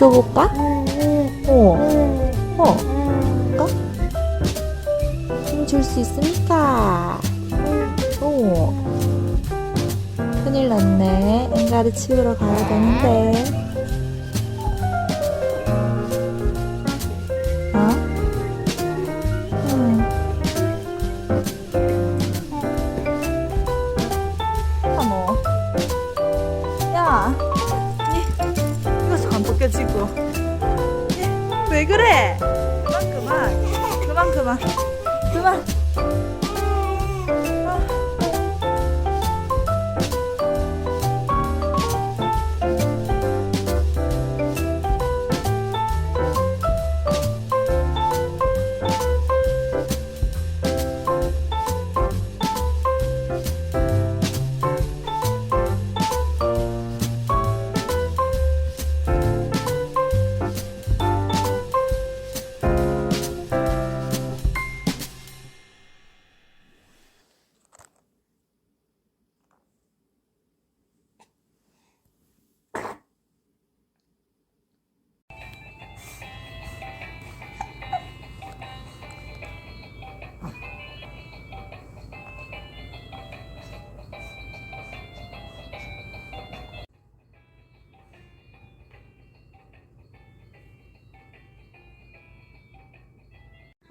줘볼까? 어. 어. 볼까? 힘줄 수 있습니까? 어. 큰일 났네. 엔가드 치우러 가야 되는데. 왜 그래? 그만, 그만. 그만, 그만. 그만.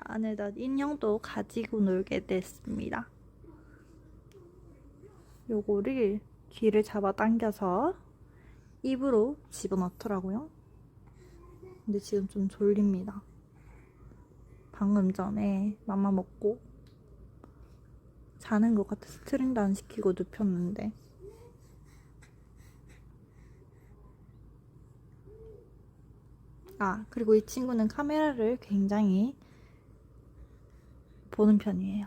안에다 인형도 가지고 놀게 됐습니다. 요거를 귀를 잡아 당겨서 입으로 집어넣더라고요. 근데 지금 좀 졸립니다. 방금 전에 맘마 먹고 자는 것 같아서 트림도 안 시키고 눕혔는데 아 그리고 이 친구는 카메라를 굉장히 보는 편이에요.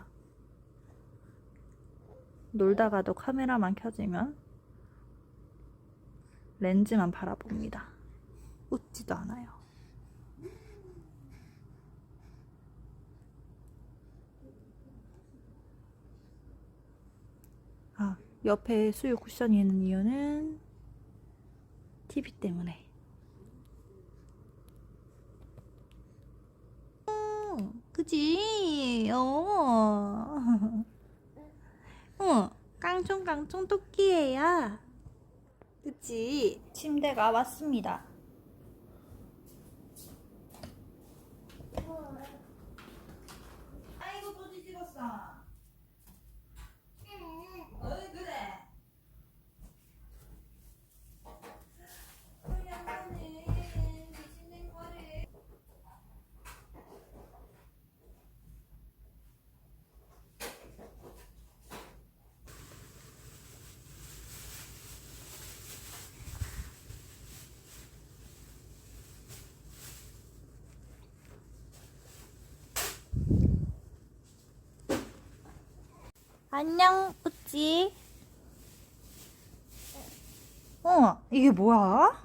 놀다가도 카메라만 켜지면 렌즈만 바라봅니다. 웃지도 않아요. 아, 옆에 수유 쿠션이 있는 이유는 TV 때문에. 음, 그지? 어. 어, 깡총깡총 토끼예요. 그치? 침대가 왔습니다. 아이고 또 뒤집었어. 어이 그래. 우리 양반이 미친된 거를. 안녕, 뿌찌. 어, 이게 뭐야?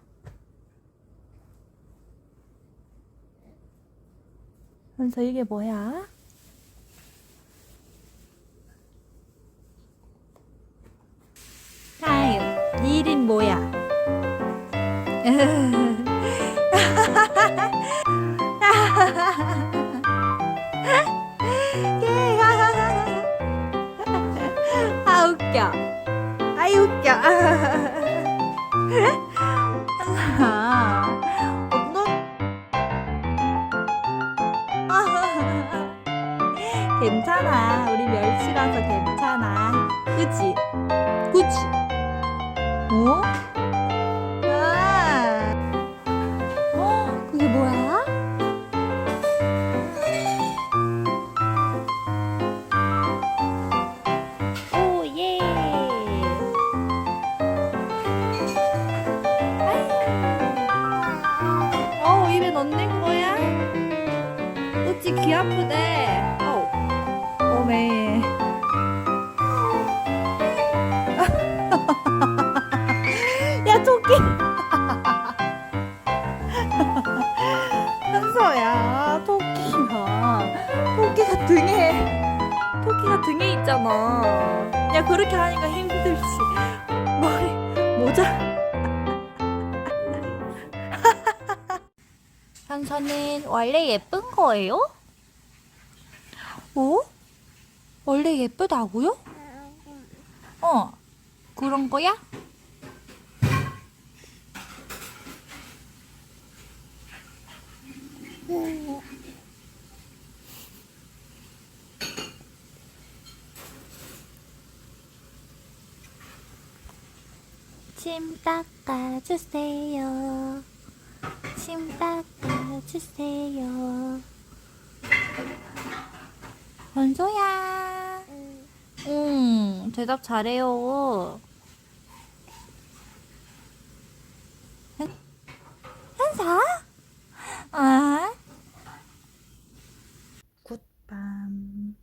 현서 이게 뭐야? 하이, 네 이름 뭐야? 어? 아. 어, 예. 어, 입에 넣는 거야? 어찌 귀 아프대. 야, 토끼. 현서야, 토끼가. 토끼가 등에, 토끼가 등에 있잖아. 야, 그렇게 하니까 힘들지. 머리, 모자. 현서는 원래 예쁜 거예요? 어? 원래 예쁘다고요? 어, 그런 거야? 침 닦아주세요. 침 닦아주세요. 원소야. 응, 대답 잘해요. 현- 현서? 아? 굿밤.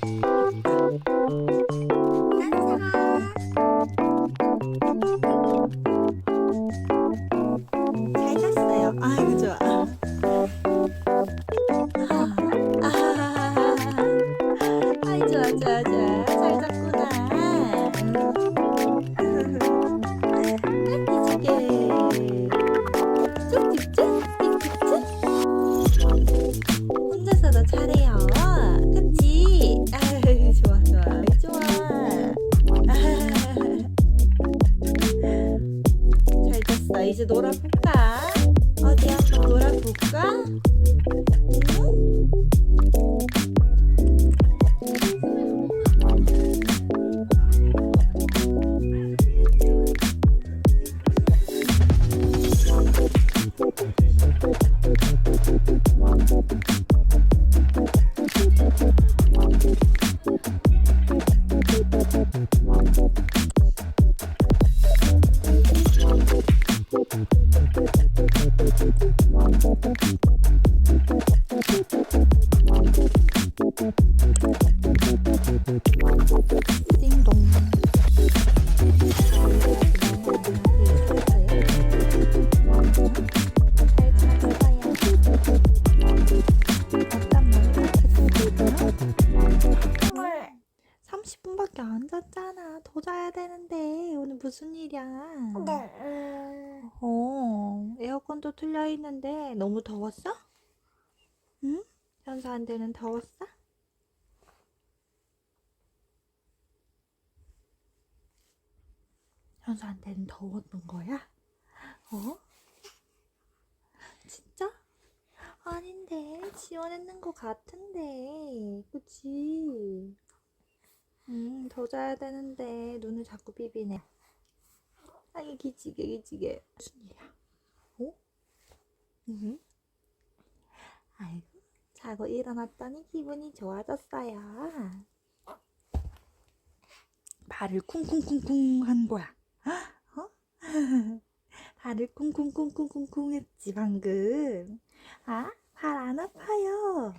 잘 자야 되는데 오늘 무슨 일이야? 어, 에어컨도 틀려 있는데 너무 더웠어? 응? 현수한테는 더웠어? 현수한테는 더웠던 거야? 어? 진짜? 아닌데 지원했는 것 같은데 그치? 음, 더 자야 되는데 눈을 자꾸 비비네 아이 기지개 기지개 무슨 일이야? 어? 응? 아이고 자고 일어났더니 기분이 좋아졌어요 발을 쿵쿵쿵쿵 한 거야 어? 발을 쿵쿵쿵쿵쿵쿵 했지 방금 아? 발 안 아파요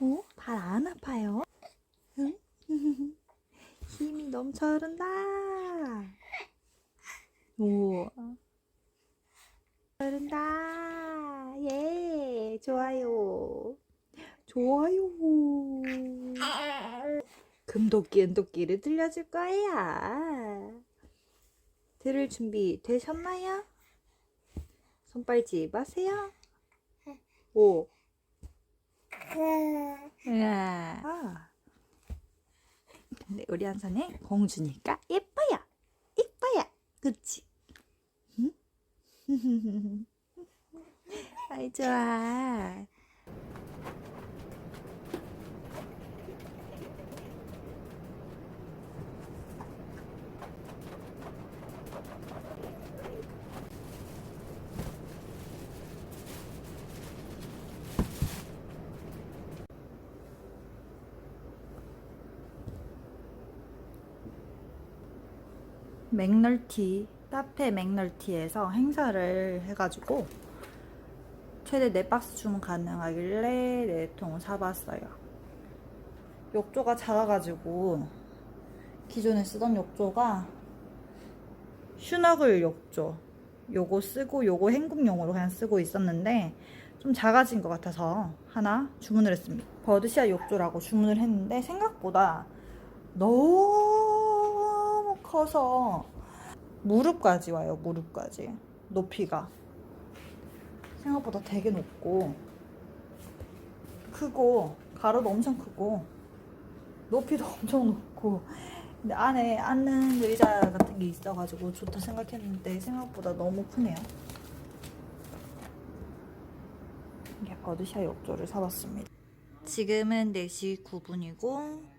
어? 발 안 아파요? 넘쳐 흐른다. 오. 흐른다. 예 좋아요. 좋아요. 금도끼 은도끼를 들려줄 거야. 들을 준비 되셨나요? 손발집 하세요. 오. 으아. 아. 근데 우리 한선은 공주니까 예뻐요. 예뻐요. 그치? 응? 아이 좋아. 맥널티 카페 맥널티에서 행사를 해가지고 최대 4박스 주문 가능하길래 4통 사봤어요. 욕조가 작아가지고 기존에 쓰던 욕조가 슈너글 욕조. 요거 쓰고 요거 헹굼용으로 그냥 쓰고 있었는데 좀 작아진 것 같아서 하나 주문을 했습니다. 버드시아 욕조라고 주문을 했는데 생각보다 너무 커서 무릎까지 와요, 무릎까지. 높이가. 생각보다 되게 높고, 크고, 가로도 엄청 크고, 높이도 엄청 높고, 근데 안에 앉는 의자 같은 게 있어가지고 좋다 생각했는데 생각보다 너무 크네요. 이렇게 거드샤 욕조를 사봤습니다. 지금은 4시 9분이고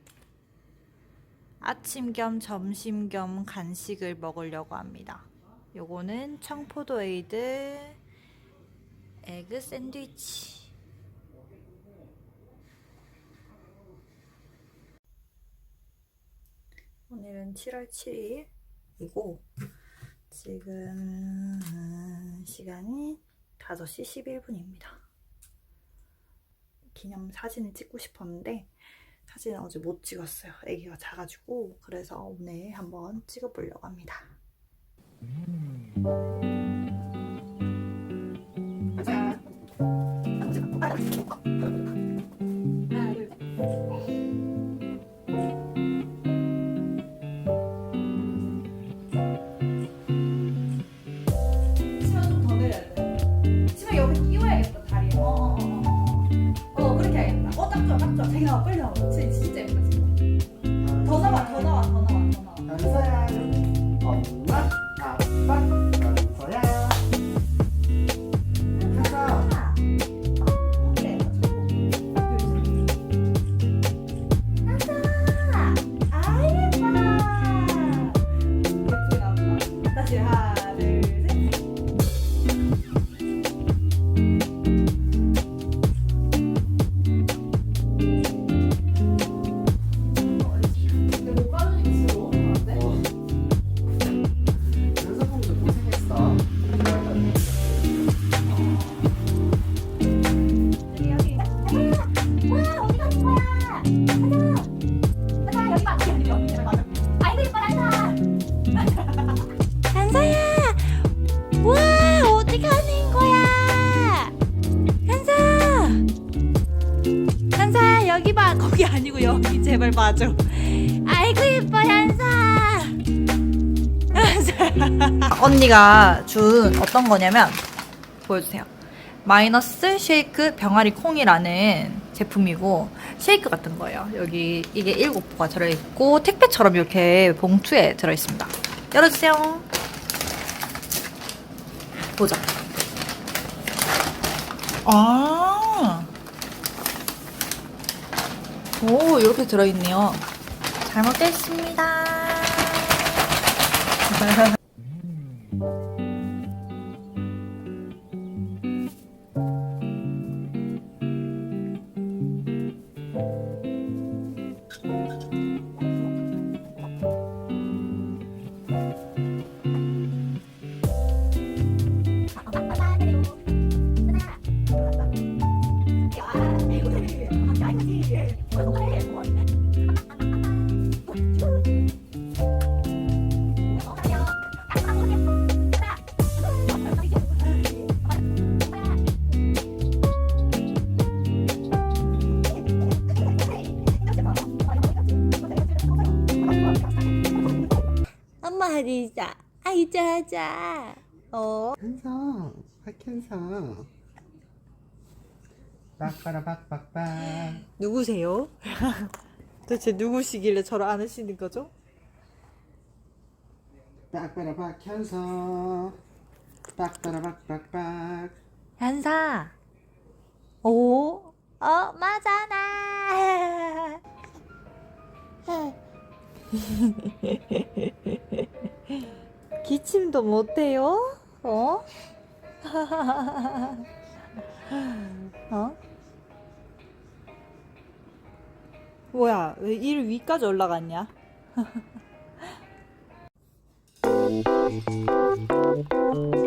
아침 겸 점심 겸 간식을 먹으려고 합니다. 요거는 청포도 에이드 에그 샌드위치. 오늘은 7월 7일이고 지금 시간이 5시 11분입니다. 기념 사진을 찍고 싶었는데 사진을 어제 못 찍었어요. 아기가 작아지고 그래서 오늘 한번 찍어보려고 합니다. 자. 한사야! 와, 어디 가는 거야? 한사! 한사야, 여기 봐. 거기 아니고 여기 제발 봐줘. 아이고, 예뻐, 한사! 한사. 언니가 준 어떤 거냐면, 보여주세요. 마이너스 쉐이크 병아리 콩이라는 제품이고 쉐이크 같은 거예요. 여기 이게 일곱 포가 들어있고 택배처럼 이렇게 봉투에 들어있습니다. 열어주세요. 보자. 아. 오, 이렇게 들어있네요. 잘 먹겠습니다. 아이자 하자. 어. 현서 박현서 빡빠라박빡빡 누구세요? 도대체 누구시길래 저를 안으시는 거죠? 빡빠라 박 현서 빡빠라박빡빡 한사. 오. 어, 맞아나. 기침도 못해요? 어? 어? 뭐야, 왜 이를 위까지 올라갔냐?